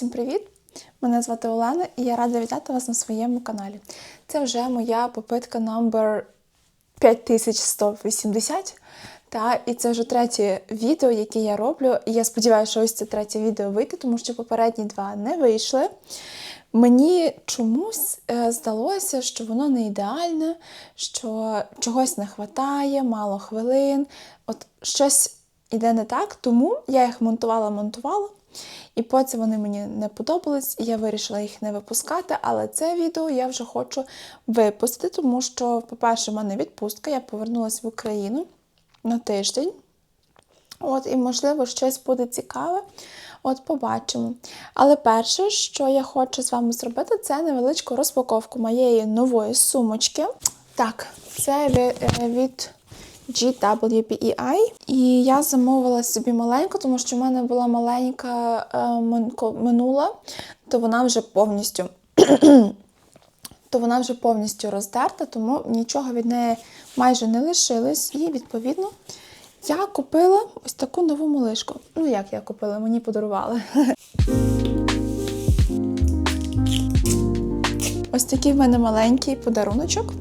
Всім привіт! Мене звати Олена і я рада вітати вас на своєму каналі. Це вже моя попитка номер 5180. Та, і це вже третє відео, яке я роблю. І я сподіваюся, що ось це третє відео вийде, тому що попередні два не вийшли. Мені чомусь е, здалося, що воно не ідеальне, що чогось не вистачає, мало хвилин. От щось іде не так, тому я їх монтувала, монтувала. І потім вони мені не подобались, і я вирішила їх не випускати. Але це відео я вже хочу випустити, тому що, по-перше, в мене відпустка, я повернулася в Україну на тиждень. От, і, можливо, щось буде цікаве. От побачимо. Але перше, що я хочу з вами зробити, це невеличку розпаковку моєї нової сумочки. Так, це е, від GWPEI. І я замовила собі маленьку, тому що в мене була маленька е, минула, то вона вже повністю. То вона вже повністю роздерта, тому нічого від неї майже не лишилось. І, відповідно, я купила ось таку нову малишку. Ну, як я купила, мені подарували. Ось такий в мене маленький подаруночок,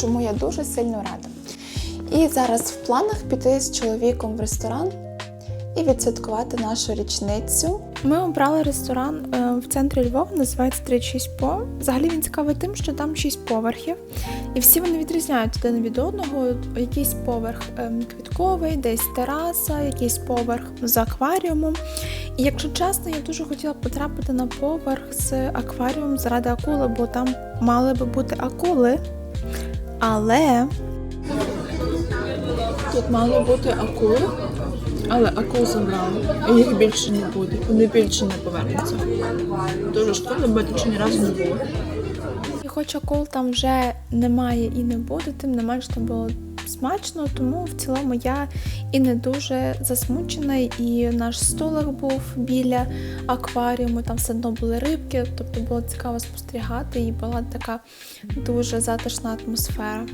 чому я дуже сильно рада. І зараз в планах піти з чоловіком в ресторан і відсвяткувати нашу річницю. Ми обрали ресторан е, в центрі Львова, називається 36 по. Взагалі він цікавий тим, що там 6 поверхів, і всі вони відрізняються один від одного. Якийсь поверх ем, квітковий, десь тераса, якийсь поверх з акваріумом. І якщо чесно, я дуже хотіла потрапити на поверх з акваріумом заради акули, бо там мали би бути акули. Але тут мало бути акул, але акул забрали. І їх більше не буде. Вони більше не повернуться. Дуже шкода, бо тут ще ні разу не було. І хоч акул там вже немає і не буде, тим не менш там було смачно, тому в цілому я і не дуже засмучена. І наш столик був біля акваріуму, там все одно були рибки, тобто було цікаво спостерігати, і була така дуже затишна атмосфера.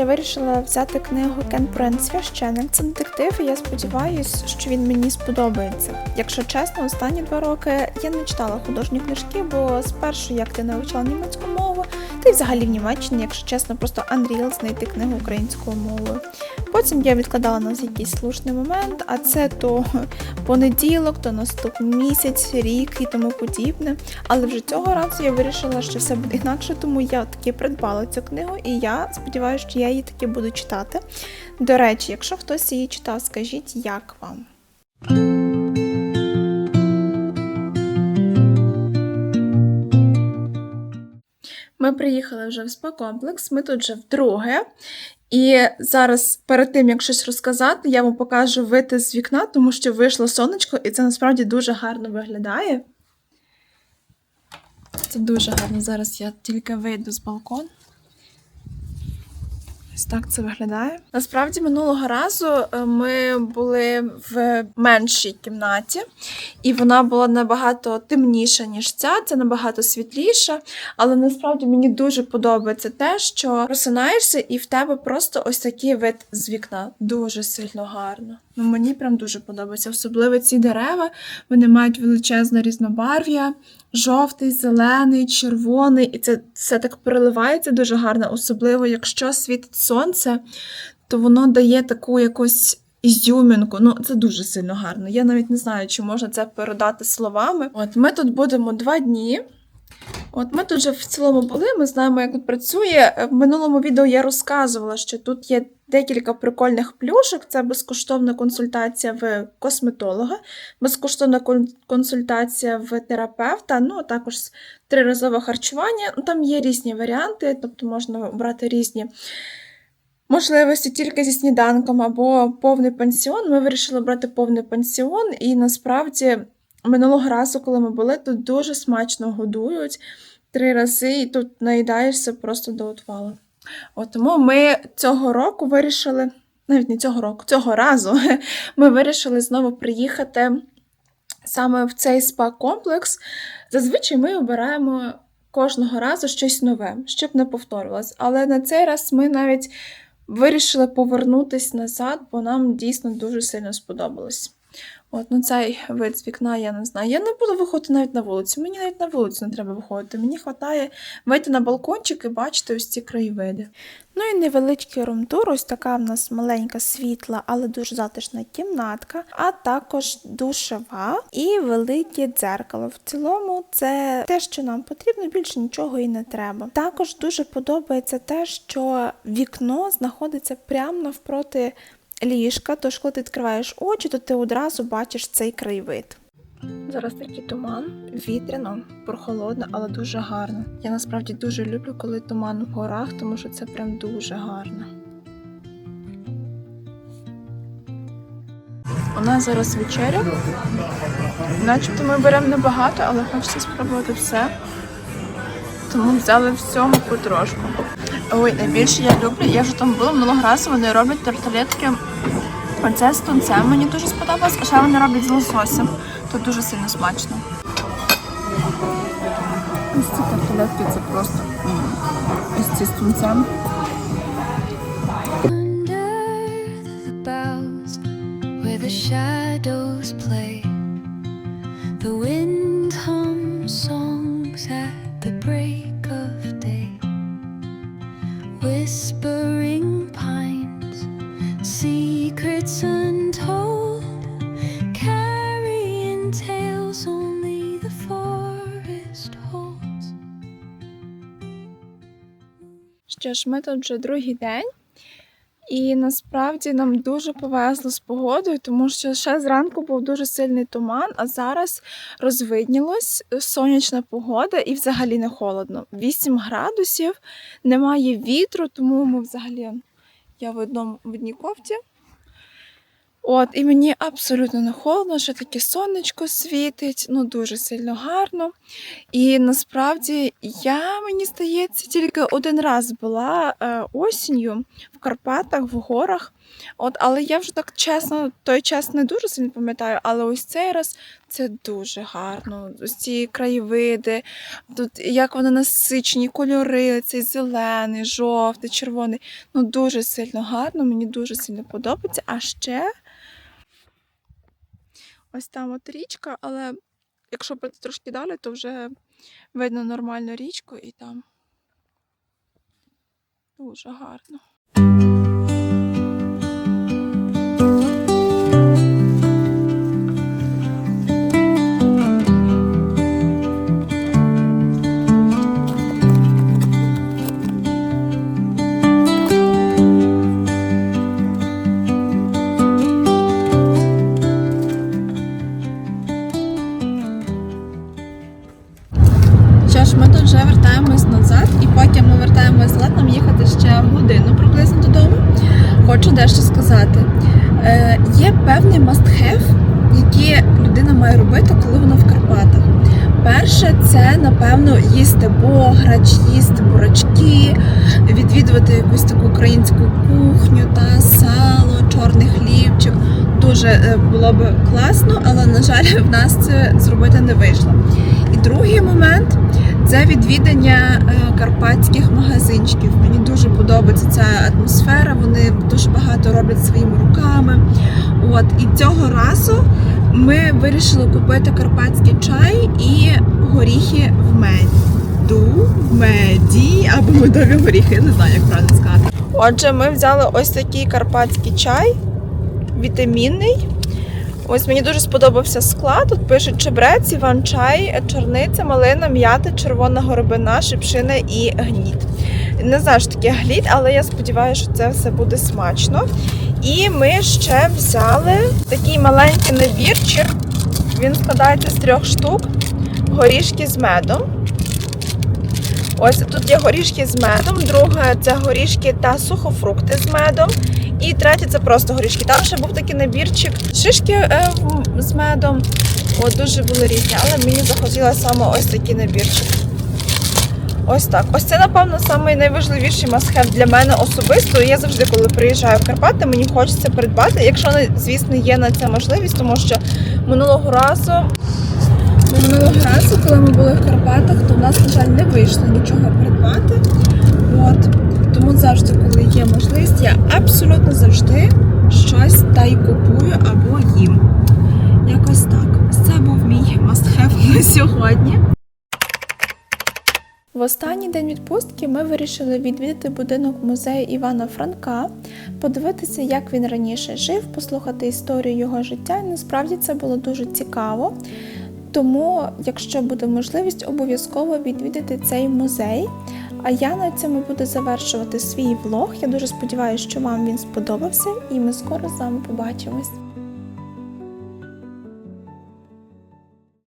Я вирішила взяти книгу Кен Пруен Священик. Це детектив, і я сподіваюся, що він мені сподобається. Якщо чесно, останні два роки я не читала художні книжки, бо спершу як ти навчала німецьку мову, й взагалі в Німеччині, якщо чесно, просто Unreal знайти книгу українською мовою. Потім я відкладала на якийсь слушний момент, а це то понеділок, то наступний місяць, рік і тому подібне. Але вже цього разу я вирішила, що все буде інакше, тому я таки придбала цю книгу, і я сподіваюся, що я її таки буду читати. До речі, якщо хтось її читав, скажіть, як вам? Ми приїхали вже в спа-комплекс, ми тут вже вдруге. І зараз, перед тим як щось розказати, я вам покажу вити з вікна, тому що вийшло сонечко, і це насправді дуже гарно виглядає. Це дуже гарно. Зараз я тільки вийду з балкону. Ось так це виглядає. Насправді, минулого разу е, ми були в меншій кімнаті, і вона була набагато темніша, ніж ця, це набагато світліша. Але насправді мені дуже подобається те, що просинаєшся, і в тебе просто ось такий вид з вікна. Дуже сильно гарно. Ну, мені прям дуже подобається. Особливо ці дерева, вони мають величезне різнобарв'я. Жовтий, зелений, червоний, і це все так переливається дуже гарно, особливо якщо світить сонце, то воно дає таку якусь ізюмінку. Ну, це дуже сильно гарно. Я навіть не знаю, чи можна це передати словами. От ми тут будемо два дні. От ми тут вже в цілому були, ми знаємо, як тут працює. В минулому відео я розказувала, що тут є декілька прикольних плюшок. Це безкоштовна консультація в косметолога, безкоштовна консультація в терапевта, ну а також триразове харчування. Ну, Там є різні варіанти, тобто можна обрати різні можливості тільки зі сніданком або повний пансіон. Ми вирішили брати повний пансіон, і насправді минулого разу, коли ми були, тут дуже смачно годують три рази, і тут наїдаєшся просто до отвалу. От тому ми цього року вирішили, навіть не цього року, цього разу ми вирішили знову приїхати саме в цей спа-комплекс. Зазвичай ми обираємо кожного разу щось нове, щоб не повторювалось. Але на цей раз ми навіть вирішили повернутись назад, бо нам дійсно дуже сильно сподобалось. От, ну цей вид з вікна я не знаю. Я не буду виходити навіть на вулицю. Мені навіть на вулицю не треба виходити. Мені вистачає вийти на балкончик і бачити ось ці краєвиди. Ну і невеличкий румтур, ось така в нас маленька світла, але дуже затишна кімнатка, а також душева і велике дзеркало. В цілому це те, що нам потрібно, більше нічого і не треба. Також дуже подобається те, що вікно знаходиться прямо навпроти ліжка, тож коли ти відкриваєш очі, то ти одразу бачиш цей краєвид. Зараз такий туман, вітряно, прохолодно, але дуже гарно. Я насправді дуже люблю, коли туман в горах, тому що це прям дуже гарно. У нас зараз вечеря. Начебто ми беремо небагато, але хочеться спробувати все. Тому взяли всього потрошку. Ой, найбільше я люблю, я вже там була минулого разу, вони роблять тарталетки. Оце з тунцем мені дуже сподобалось, а ще вони роблять з лососем. Тут дуже сильно смачно. Ось ці тарталетки це просто ось ці з тунцем. whispering pines, secrets untold, carrying tales only the forest holds. Що ж, ми тут вже другий день, І насправді нам дуже повезло з погодою, тому що ще зранку був дуже сильний туман, а зараз розвиднілось сонячна погода і взагалі не холодно. 8 градусів, немає вітру, тому ми взагалі я в одному в одній кофті. От, і мені абсолютно не холодно, що таке сонечко світить, ну дуже сильно гарно. І насправді я, мені здається, тільки один раз була е, осінню в Карпатах, в горах. От, але я вже так чесно, той час не дуже сильно пам'ятаю, але ось цей раз це дуже гарно. Ось ці краєвиди, тут як вони насичені, кольори, цей зелений, жовтий, червоний. Ну дуже сильно гарно, мені дуже сильно подобається. А ще ось там от річка, але якщо піти трошки далі, то вже видно нормальну річку і там дуже гарно. Що назад, нам їхати ще годину приблизно додому. Хочу дещо сказати. Е, є певний must-have, які людина має робити, коли вона в Карпатах. Перше, це напевно їсти бограч, їсти бурачки, відвідувати якусь таку українську кухню та сало, чорний хлібчик. Дуже е, було б класно, але на жаль, в нас це зробити не вийшло. І другий момент це відвідання е, карпатських магазинчиків. Мені дуже подобається ця атмосфера. Вони дуже багато роблять своїми руками. От і цього разу ми вирішили купити карпатський чай і горіхи в меду, в меді або медові горіхи. Я не знаю, як правильно сказати. Отже, ми взяли ось такий карпатський чай, вітамінний. Ось мені дуже сподобався склад. Тут пишуть чебрець, іван-чай, чорниця, малина, м'ята, червона горобина, шипшина і гніт. Не знаю, що таке гліт, але я сподіваюся, що це все буде смачно. І ми ще взяли такий маленький набірчик. Він складається з трьох штук. Горішки з медом. Ось тут є горішки з медом, друге це горішки та сухофрукти з медом. І третє це просто горішки. Там ще був такий набірчик шишки е, з медом. От дуже були різні, але мені захотілося саме ось такий набірчик. Ось так. Ось це, напевно, найважливіший мастхев для мене особисто. Я завжди, коли приїжджаю в Карпати, мені хочеться придбати, якщо звісно, є на це можливість, тому що минулого разу. Минулого разу, коли ми були в Карпатах, то в нас, на жаль, не вийшло нічого придбати. От. Тому завжди, коли є можливість, я абсолютно завжди щось та й купую або їм. Якось так. Це був мій мастхев на сьогодні. В останній день відпустки ми вирішили відвідати будинок музею Івана Франка, подивитися, як він раніше жив, послухати історію його життя. І насправді це було дуже цікаво. Тому, якщо буде можливість, обов'язково відвідати цей музей. А я на цьому буду завершувати свій влог. Я дуже сподіваюся, що вам він сподобався, і ми скоро з вами побачимось.